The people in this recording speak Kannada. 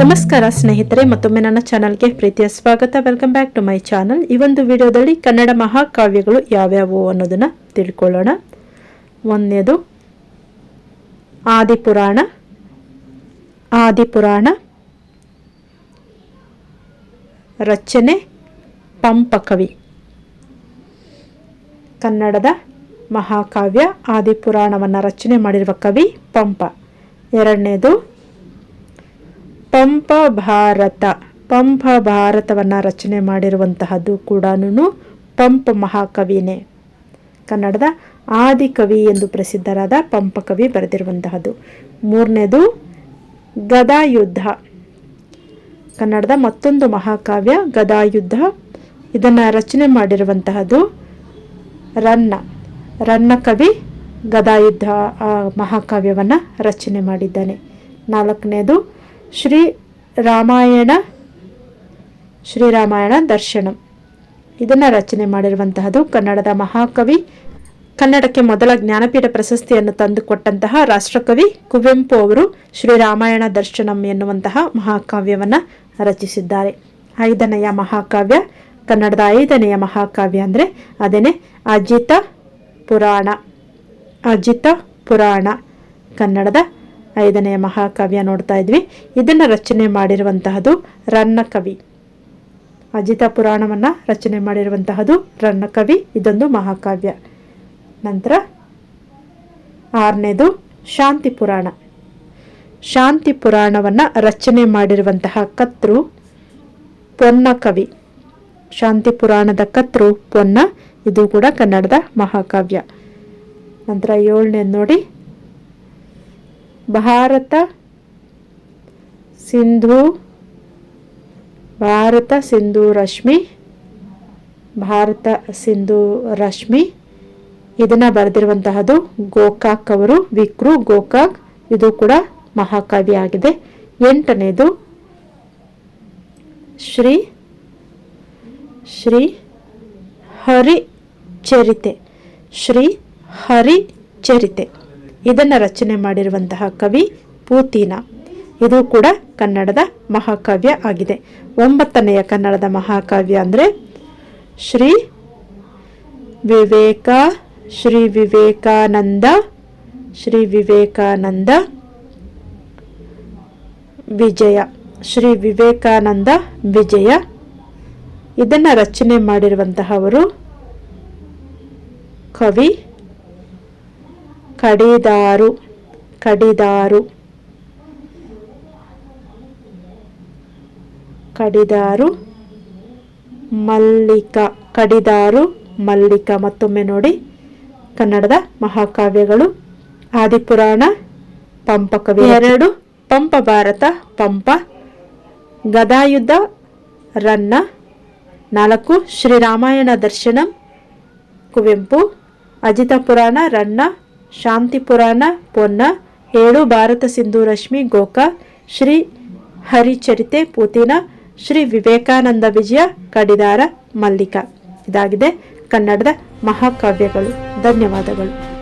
ನಮಸ್ಕಾರ ಸ್ನೇಹಿತರೆ, ಮತ್ತೊಮ್ಮೆ ನನ್ನ ಚಾನಲ್ಗೆ ಪ್ರೀತಿಯ ಸ್ವಾಗತ. Welcome back to my channel ಈ ಒಂದು ವಿಡಿಯೋದಲ್ಲಿ ಕನ್ನಡ ಮಹಾಕಾವ್ಯಗಳು ಯಾವ್ಯಾವು ಅನ್ನೋದನ್ನ ತಿಳ್ಕೊಳ್ಳೋಣ. ಒಂದನೇದು, ಆದಿಪುರಾಣ. ಆದಿಪುರಾಣ, ರಚನೆ, ಪಂಪಕವಿ. ಕನ್ನಡದ ಮಹಾಕಾವ್ಯ, ಆದಿಪುರಾಣವನ್ನು ರಚನೆ ಮಾಡಿರುವ ಕವಿ ಪಂಪ. ಎರಡನೇದು ಪಂಪ ಭಾರತ. ಪಂಪ ಭಾರತವನ್ನು ರಚನೆ ಮಾಡಿರುವಂತಹದ್ದು ಕೂಡ ಪಂಪ ಮಹಾಕವಿನೇ. ಕನ್ನಡದ ಆದಿಕವಿ ಎಂದು ಪ್ರಸಿದ್ಧರಾದ ಪಂಪಕವಿ ಬರೆದಿರುವಂತಹದ್ದು. ಮೂರನೇದು ಗದಾಯುದ್ಧ. ಕನ್ನಡದ ಮತ್ತೊಂದು ಮಹಾಕಾವ್ಯ ಗದಾಯುದ್ಧ. ಇದನ್ನು ರಚನೆ ಮಾಡಿರುವಂತಹದ್ದು ರನ್ನ. ರನ್ನ ಕವಿ ಗದಾಯುದ್ಧ ಮಹಾಕಾವ್ಯವನ್ನು ರಚನೆ ಮಾಡಿದ್ದಾನೆ. ನಾಲ್ಕನೇದು ಶ್ರೀ ರಾಮಾಯಣ ಶ್ರೀರಾಮಾಯಣ ದರ್ಶನಂ. ಇದನ್ನು ರಚನೆ ಮಾಡಿರುವಂತಹದ್ದು ಕನ್ನಡದ ಮಹಾಕವಿ, ಕನ್ನಡಕ್ಕೆ ಮೊದಲ ಜ್ಞಾನಪೀಠ ಪ್ರಶಸ್ತಿಯನ್ನು ತಂದುಕೊಟ್ಟಂತಹ ರಾಷ್ಟ್ರಕವಿ ಕುವೆಂಪು ಅವರು ಶ್ರೀರಾಮಾಯಣ ದರ್ಶನಂ ಎನ್ನುವಂತಹ ಮಹಾಕಾವ್ಯವನ್ನು ರಚಿಸಿದ್ದಾರೆ. ಐದನೆಯ ಮಹಾಕಾವ್ಯ, ಕನ್ನಡದ ಐದನೆಯ ಮಹಾಕಾವ್ಯ ಅಂದರೆ ಅದೇನೆ ಅಜಿತ ಪುರಾಣ. ಅಜಿತ ಪುರಾಣ ಕನ್ನಡದ ಐದನೆಯ ಮಹಾಕಾವ್ಯ ನೋಡ್ತಾ ಇದ್ವಿ. ಇದನ್ನು ರಚನೆ ಮಾಡಿರುವಂತಹದ್ದು ರನ್ನ ಕವಿ. ಅಜಿತ ಪುರಾಣವನ್ನು ರಚನೆ ಮಾಡಿರುವಂತಹದ್ದು ರನ್ನ ಕವಿ. ಇದೊಂದು ಮಹಾಕಾವ್ಯ. ನಂತರ ಆರನೇದು ಶಾಂತಿ ಪುರಾಣ. ಶಾಂತಿ ಪುರಾಣವನ್ನು ರಚನೆ ಮಾಡಿರುವಂತಹ ಕರ್ತೃ ಪೊನ್ನ ಕವಿ. ಶಾಂತಿ ಪುರಾಣದ ಕರ್ತೃ ಪೊನ್ನ. ಇದು ಕೂಡ ಕನ್ನಡದ ಮಹಾಕಾವ್ಯ. ನಂತರ ಏಳನೇದು ನೋಡಿ ಭಾರತ, ಸಿಂಧು ಭಾರತ ಸಿಂಧು ರಶ್ಮಿ, ಭಾರತ ಸಿಂಧು ರಶ್ಮಿ. ಇದನ್ನು ಬರೆದಿರುವಂತಹದ್ದು ಗೋಕಾಕ್ ಅವರು, ವಿಕ್ರು ಗೋಕಾಕ್. ಇದು ಕೂಡ ಮಹಾಕಾವ್ಯ ಆಗಿದೆ. ಎಂಟನೇದು, ಶ್ರೀ ಶ್ರೀ ಹರಿ ಚರಿತೆ ಶ್ರೀ ಹರಿ ಚರಿತೆ ಇದನ್ನು ರಚನೆ ಮಾಡಿರುವಂತಹ ಕವಿ ಪೂತಿನ. ಇದು ಕೂಡ ಕನ್ನಡದ ಮಹಾಕಾವ್ಯ ಆಗಿದೆ. ಒಂಬತ್ತನೆಯ ಕನ್ನಡದ ಮಹಾಕಾವ್ಯ ಅಂದರೆ ಶ್ರೀ ವಿವೇಕ, ಶ್ರೀ ವಿವೇಕಾನಂದ ಶ್ರೀ ವಿವೇಕಾನಂದ ವಿಜಯ. ಶ್ರೀ ವಿವೇಕಾನಂದ ವಿಜಯ. ಇದನ್ನು ರಚನೆ ಮಾಡಿರುವಂತಹವರು ಕವಿ ಕಡಿದಾರು ಕಡಿದಾರು ಕಡಿದಾರು, ಮಲ್ಲಿಕ ಕಡಿದಾರು, ಮಲ್ಲಿಕ. ಮತ್ತೊಮ್ಮೆ ನೋಡಿ, ಕನ್ನಡದ ಮಹಾಕಾವ್ಯಗಳು, ಆದಿಪುರಾಣ ಪಂಪಕವಿ ಎರಡು, ಪಂಪ ಭಾರತ, ಪಂಪ ಗದಾಯುದ್ಧ ರನ್ನ. ನಾಲ್ಕು, ಶ್ರೀರಾಮಾಯಣ ದರ್ಶನಂ, ಕುವೆಂಪು. ಅಜಿತ ಪುರಾಣ ರನ್ನ. ಶಾಂತಿ ಪುರಾಣ ಪೊನ್ನ, ಏಳು ಭಾರತ ಸಿಂಧು ರಶ್ಮಿ, ಗೋಕಾ, ಶ್ರೀ ಹರಿಚರಿತೆ ಪೂತಿನ ಶ್ರೀ ವಿವೇಕಾನಂದ ವಿಜಯ, ಕಡಿದಾರ, ಮಲ್ಲಿಕ. ಇದಾಗಿದೆ ಕನ್ನಡದ ಮಹಾಕಾವ್ಯಗಳು. ಧನ್ಯವಾದಗಳು.